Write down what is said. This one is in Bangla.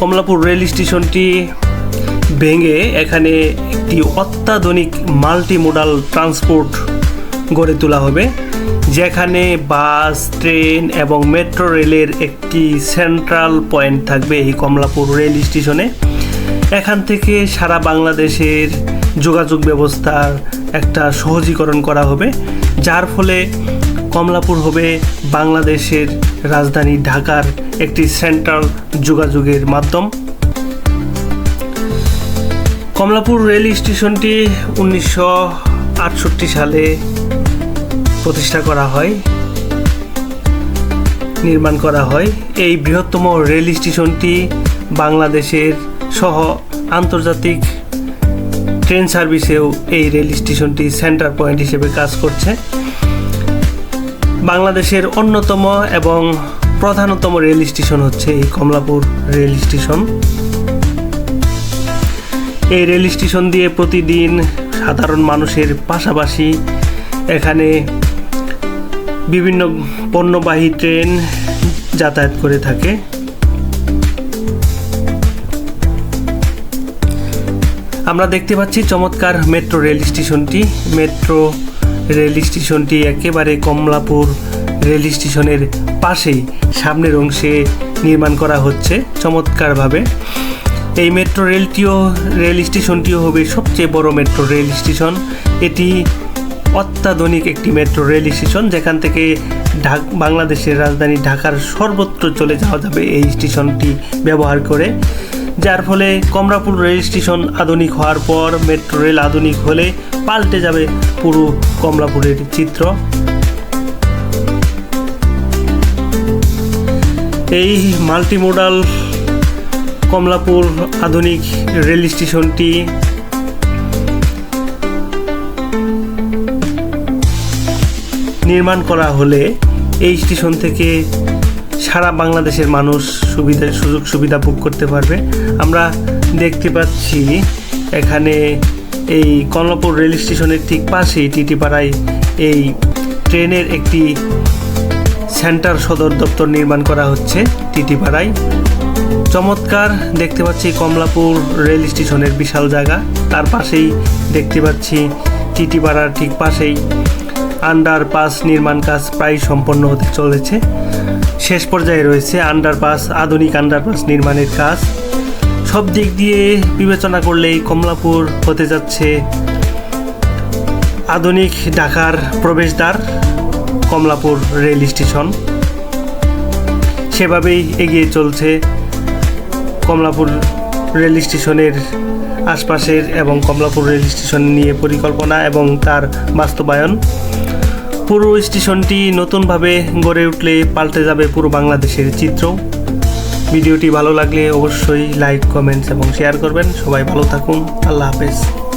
কমলাপুর রেল স্টেশনটি ভেঙে এখানে একটি অত্যাধুনিক মাল্টি মোডাল ট্রান্সপোর্ট গড়ে তোলা হবে, যেখানে বাস, ট্রেন এবং মেট্রো রেলের একটি সেন্ট্রাল পয়েন্ট থাকবে এই কমলাপুর রেল স্টেশনে। এখান থেকে সারা বাংলাদেশের যোগাযোগ ব্যবস্থার একটা সহজীকরণ করা হবে, যার ফলে কমলাপুর হবে বাংলাদেশের রাজধানী ঢাকার একটি সেন্ট্রাল যোগাযোগের মাধ্যম। কমলাপুর রেল স্টেশনটি উনিশশো আটষট্টি সালে প্রতিষ্ঠা করা হয়, নির্মাণ করা হয়। এই বৃহত্তম রেল স্টেশনটি বাংলাদেশের সহ আন্তর্জাতিক ট্রেন সার্ভিসেও এই রেল স্টেশনটি সেন্টার পয়েন্ট হিসেবে কাজ করছে। বাংলাদেশের অন্যতম এবং প্রধানতম রেল স্টেশন হচ্ছে এই কমলাপুর রেল স্টেশন। এই রেল স্টেশন দিয়ে প্রতিদিন সাধারণ মানুষের পাশাপাশি এখানে বিভিন্ন পণ্যবাহী ট্রেন যাতায়াত করে থাকে। আমরা দেখতে পাচ্ছি চমৎকার মেট্রো রেল স্টেশনটি। মেট্রো রেল স্টেশনটি একেবারে কমলাপুর রেল স্টেশনের পাশেই। সামনের অংশে নির্মাণ করা হচ্ছে চমৎকারভাবে। এই মেট্রো রেলটিও, রেল স্টেশনটিও হবে সবচেয়ে বড় মেট্রো রেল স্টেশন। এটি অত্যাধুনিক একটি মেট্রো রেল স্টেশন, যেখান থেকে ঢাক, বাংলাদেশের রাজধানী ঢাকার সর্বত্র চলে যাওয়া যাবে এই স্টেশনটি ব্যবহার করে। যার ফলে কমলাপুর রেল স্টেশন আধুনিক হওয়ার পর মেট্রো রেল আধুনিক হলে পাল্টে যাবে পুরো কমলাপুরের চিত্র। এই মাল্টিমোডাল কমলাপুর আধুনিক রেল স্টেশনটি নির্মাণ করা হলে এই স্টেশন থেকে সারা বাংলাদেশের মানুষ সুবিধা, সুযোগ সুবিধা ভোগ করতে পারবে। আমরা দেখতে পাচ্ছি এখানে এই কমলাপুর রেল স্টেশনের ঠিক পাশেই টিটিপাড়ায় এই ট্রেনের একটি সেন্টার সদর দপ্তর নির্মাণ করা হচ্ছে টিটিপাড়ায়। চমৎকার দেখতে পাচ্ছি কমলাপুর রেল স্টেশনের বিশাল জায়গা। তার পাশেই দেখতে পাচ্ছি টিটিপাড়ার ঠিক পাশেই আন্ডারপাস নির্মাণ কাজ প্রায় সম্পন্ন হতে চলেছে। শেষ পর্যায়ে রয়েছে আন্ডারপাস আধুনিক আন্ডারপাস নির্মাণের কাজ। সব দিক দিয়ে বিবেচনা করলেই কমলাপুর হতে যাচ্ছে আধুনিক ঢাকার প্রবেশদ্বার, কমলাপুর রেল স্টেশন। সেভাবেই এগিয়ে চলছে কমলাপুর রেল স্টেশনের আশপাশের এবং কমলাপুর রেল স্টেশন নিয়ে পরিকল্পনা এবং তার বাস্তবায়ন। পুরো স্টেশনটি নতুনভাবে গড়ে উঠলে পাল্টে যাবে পুরো বাংলাদেশের চিত্র। ভিডিওটি ভালো লাগলে অবশ্যই লাইক, কমেন্টস এবং শেয়ার করবেন। সবাই ভালো থাকুন। আল্লাহ হাফেজ।